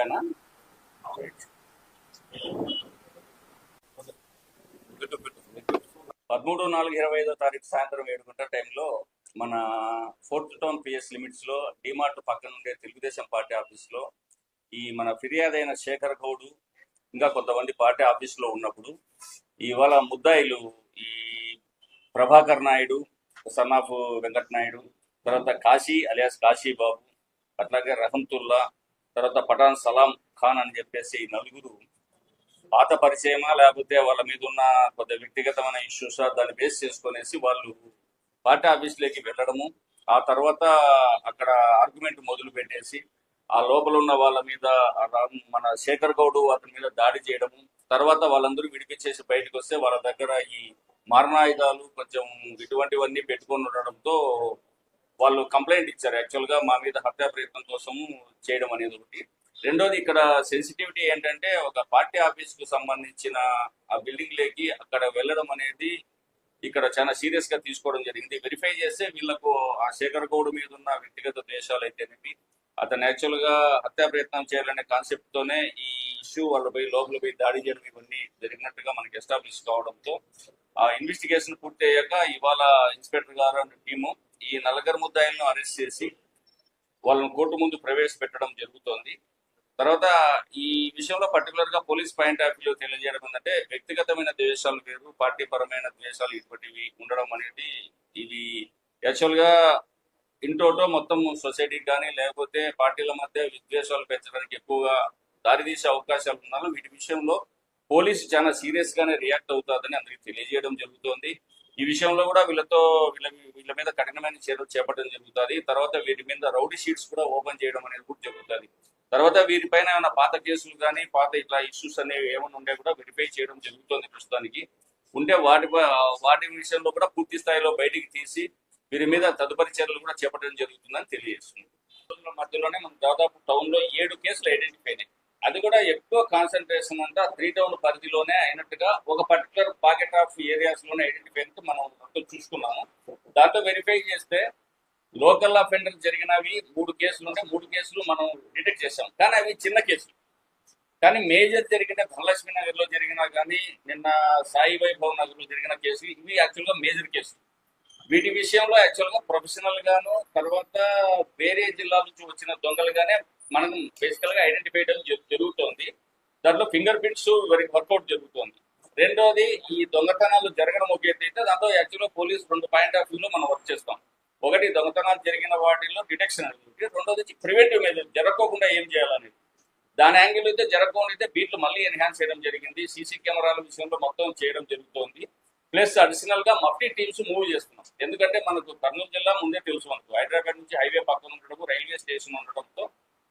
ఓకేనా? పదమూడు నాలుగు ఇరవై ఐదో తారీఖు సాయంత్రం ఏడు గంటల టైంలో మన ఫోర్త్ టౌన్ పిఎస్ లిమిట్స్లో డిమార్ట్ పక్కన ఉండే తెలుగుదేశం పార్టీ ఆఫీస్లో ఈ మన ఫిర్యాదైన శేఖర్ గౌడ్ ఇంకా కొంతమంది పార్టీ ఆఫీస్లో ఉన్నప్పుడు ఇవాళ ముద్దాయిలు ఈ ప్రభాకర్ నాయుడు సన్ ఆఫ్ వెంకట్ నాయుడు తర్వాత కాశీ అలియాస్ కాశీ బాబు అట్లాగే రహంతుల్లా తర్వాత పఠాన్ సలాం ఖాన్ అని చెప్పేసి ఈ నలుగురు పాత పరిచయమా లేకపోతే వాళ్ళ మీద ఉన్న కొద్ది వ్యక్తిగతమైన ఇష్యూస్ దాన్ని బేస్ చేసుకునేసి వాళ్ళు పార్టీ ఆఫీస్లోకి వెళ్ళడము. ఆ తర్వాత అక్కడ ఆర్గ్యుమెంట్ మొదలు పెట్టేసి ఆ లోపల ఉన్న వాళ్ళ మీద మన శేఖర్ గౌడ్ అతని మీద దాడి చేయడము. తర్వాత వాళ్ళందరూ విడిపించేసి బయటకు వస్తే వాళ్ళ దగ్గర ఈ మారణాయుధాలు కొంచెం ఇటువంటివన్నీ పెట్టుకొని ఉండడంతో వాళ్ళు కంప్లైంట్ ఇచ్చారు. యాక్చువల్గా మా మీద హత్యా ప్రయత్నం కోసము చేయడం అనేది ఒకటి. రెండోది ఇక్కడ సెన్సిటివిటీ ఏంటంటే ఒక పార్టీ ఆఫీస్కు సంబంధించిన ఆ బిల్డింగ్ లేకి అక్కడ వెళ్ళడం అనేది ఇక్కడ చాలా సీరియస్గా తీసుకోవడం జరిగింది. వెరిఫై చేస్తే వీళ్ళకు ఆ శేఖర్ గౌడ్ మీద ఉన్న వ్యక్తిగత ద్వేషాలు అయితేనేవి అతను యాక్చువల్గా హత్యా ప్రయత్నం చేయాలనే కాన్సెప్ట్ తోనే ఈ ఇష్యూ వాళ్ళపై పోయి లోపల పోయి దాడి చేయడం ఇవన్నీ జరిగినట్టుగా మనకి ఎస్టాబ్లిష్ కావడంతో ఆ ఇన్వెస్టిగేషన్ పూర్తి అయ్యాక ఇవాళ ఇన్స్పెక్టర్ గారు టీము ఈ నలుగురు ముద్దాయిలను అరెస్ట్ చేసి వాళ్ళని కోర్టు ముందు ప్రవేశపెట్టడం జరుగుతోంది. తర్వాత ఈ విషయంలో పర్టికులర్గా పోలీస్ పాయింట్ ఆఫ్ వ్యూ తెలియజేయడం ఏంటంటే వ్యక్తిగతమైన ద్వేషాలు వేరు పార్టీ పరమైన ద్వేషాలు ఇటువంటివి ఉండడం అనేది ఇది యాక్చువల్గా ఇంటోటో మొత్తం సొసైటీకి కానీ లేకపోతే పార్టీల మధ్య విద్వేషాలు పెంచడానికి ఎక్కువగా దారితీసే అవకాశాలు ఉన్నాను వీటి విషయంలో పోలీసు చాలా సీరియస్ గానే రియాక్ట్ అవుతుందని అందరికి తెలియజేయడం జరుగుతోంది. ఈ విషయంలో కూడా వీళ్ళతో వీళ్ళ వీళ్ళ మీద కఠినమైన చర్యలు చేపట్టడం జరుగుతుంది. తర్వాత వీటి మీద రౌడీ షీట్స్ కూడా ఓపెన్ చేయడం అనేది కూడా జరుగుతుంది. తర్వాత వీరిపైన ఏమైనా పాత కేసులు కానీ పాత ఇట్లా ఇష్యూస్ అనేవి ఏమైనా ఉంటే కూడా వెరిఫై చేయడం జరుగుతుంది ప్రస్తుతానికి. ఉంటే వాటి వాటి విషయంలో కూడా పూర్తి స్థాయిలో బయటికి తీసి వీరి మీద తదుపరి చర్యలు కూడా చేపట్టడం జరుగుతుందని తెలియజేస్తుంది మధ్యలోనే మనం దాదాపు టౌన్లో ఏడు కేసులు ఐడెంటిఫై అయినాయి. అది కూడా ఎక్కువ కాన్సన్ట్రేషన్ అంతా త్రీ టౌన్ పరిధిలోనే అయినట్టుగా ఒక పర్టికులర్ పాకెట్ ఆఫ్ ఏరియాస్లోనే ఐడెంటిఫై అయితే మనం చూసుకున్నాము. దాంతో వెరిఫై చేస్తే లోకల్ అఫెండర్ జరిగినవి మూడు కేసులు ఉంటే మూడు కేసులు మనం డిటెక్ట్ చేసాం కానీ అవి చిన్న కేసులు. కానీ మేజర్ జరిగిన ధనలక్ష్మి నగర్లో జరిగిన కానీ నిన్న సాయి వైభవ్ నగర్లో జరిగిన కేసులు ఇవి యాక్చువల్గా మేజర్ కేసులు. వీటి విషయంలో యాక్చువల్గా ప్రొఫెషనల్ గాను తర్వాత వేరే జిల్లాల నుంచి వచ్చిన దొంగలుగానే మనం బేసికల్గా ఐడెంటిఫై చేయడం జరుగుతోంది. దాంట్లో ఫింగర్ ప్రింట్స్ వర్కౌట్ జరుగుతోంది. రెండోది ఈ దొంగతనాలు జరగడం ఒక అయితే దాంతో యాక్చువల్గా పోలీస్ రెండు పాయింట్ ఆఫ్ వ్యూలో మనం వర్క్ చేస్తాం. ఒకటి దొంగతనాలు జరిగిన వాటిలో డిటెక్షన్ అనేది రెండోది ప్రివెంటివ్ మెజర్ జరగకుండా ఏం చేయాలనేది. దాని యాంగిల్ అయితే జరగకుండా అయితే బీట్లు మళ్ళీ ఎన్హాన్స్ చేయడం జరిగింది. సీసీ కెమెరాల విషయంలో మొత్తం చేయడం జరుగుతోంది. ప్లస్ అడిషనల్గా మఫ్టీ టీమ్స్ మూవ్ చేస్తున్నాం. ఎందుకంటే మనకు కర్నూలు జిల్లా ముందే తెలుసు మనకు. హైదరాబాద్ నుంచి హైవే పక్కన ఉండడం రైల్వే స్టేషన్ ఉండడంతో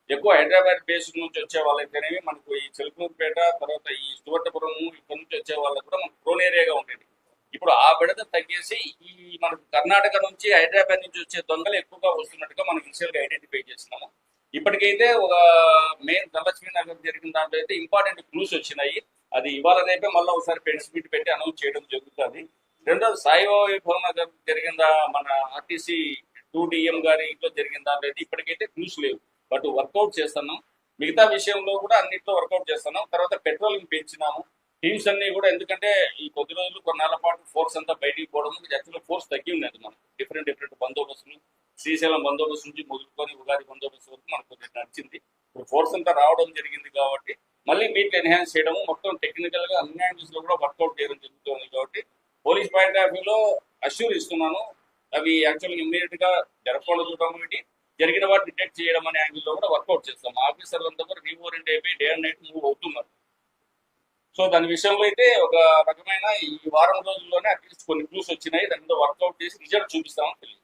ఎక్కువ హైదరాబాద్ బేస్ నుంచి వచ్చే వాళ్ళైతేనేవి మనకు ఈ చిలుకూరుపేట తర్వాత ఈ సువర్ణపురం ఇక్కడ నుంచి వచ్చే వాళ్ళకు కూడా మనకు ప్రోన్ ఏరియాగా ఉండేది. ఇప్పుడు ఆ విడత తగ్గేసి ఈ మనకు కర్ణాటక నుంచి హైదరాబాద్ నుంచి వచ్చే దొంగలు ఎక్కువగా వస్తున్నట్టుగా మనం ఇనిషియల్గా ఐడెంటిఫై చేస్తున్నాము ఇప్పటికైతే ఒక మెయిన్ ధనలక్ష్మి నగర్ జరిగిన దాంట్లో అయితే ఇంపార్టెంట్ క్లూస్ వచ్చినాయి. అది ఇవాళ రేపే మళ్ళీ ఒకసారి పెన్స్ మీట్ పెట్టి అనౌన్స్ చేయడం జరుగుతుంది. రెండోది సాయిబాబా భవన్ జరిగిందా? మన ఆర్టీసీ టూ డిఎం గారి ఇంట్లో జరిగిందా? లేదా ఇప్పటికైతే న్యూస్ లేవు. బట్ వర్కౌట్ చేస్తున్నాం. మిగతా విషయంలో కూడా అన్నింటిలో వర్కౌట్ చేస్తున్నాం. తర్వాత పెట్రోలింగ్ పెంచినాము. టీమ్స్ అన్ని కూడా ఎందుకంటే ఈ కొద్ది రోజులు కొన్నాళ్ళ పాటు ఫోర్స్ అంతా బయటికి పోవడం యాక్చువల్గా ఫోర్స్ తగ్గి ఉన్నది మనం డిఫరెంట్ డిఫరెంట్ బందోబస్తులు శ్రీశైలం బందోబస్తు నుంచి మొదలుకొని ఉగాది బందోబస్తు వరకు మనకు కొంచెం నడిచింది. ఇప్పుడు ఫోర్స్ అంతా రావడం జరిగింది కాబట్టి మళ్ళీ వీటిని ఎన్హాన్స్ చేయడము మొత్తం టెక్నికల్గా అన్ని యాంగిల్స్లో కూడా వర్కౌట్ చేయడం జరుగుతుంది కాబట్టి పోలీస్ పాయింట్ ఆఫ్ వ్యూలో అష్యూర్ ఇస్తున్నాను అవి యాక్చువల్గా ఇమ్మీడియట్గా జరగకుండా చూడడం ఒకటి జరిగిన వాటిని డిటెక్ట్ చేయడం అనే యాంగిల్లో కూడా వర్కౌట్ చేస్తాం. ఆఫీసర్లు అంతా కూడా రీఓరియంట్ అయిపోయి డే అండ్ నైట్ మూవ్ అవుతున్నారు. సో దాని విషయంలో అయితే ఒక రకమైన ఈ వారం రోజుల్లోనే అట్లీస్ట్ కొన్ని క్లూస్ వచ్చినాయి. దాని మీద వర్కౌట్ చేసి రిజల్ట్ చూపిస్తామని తెలియదు.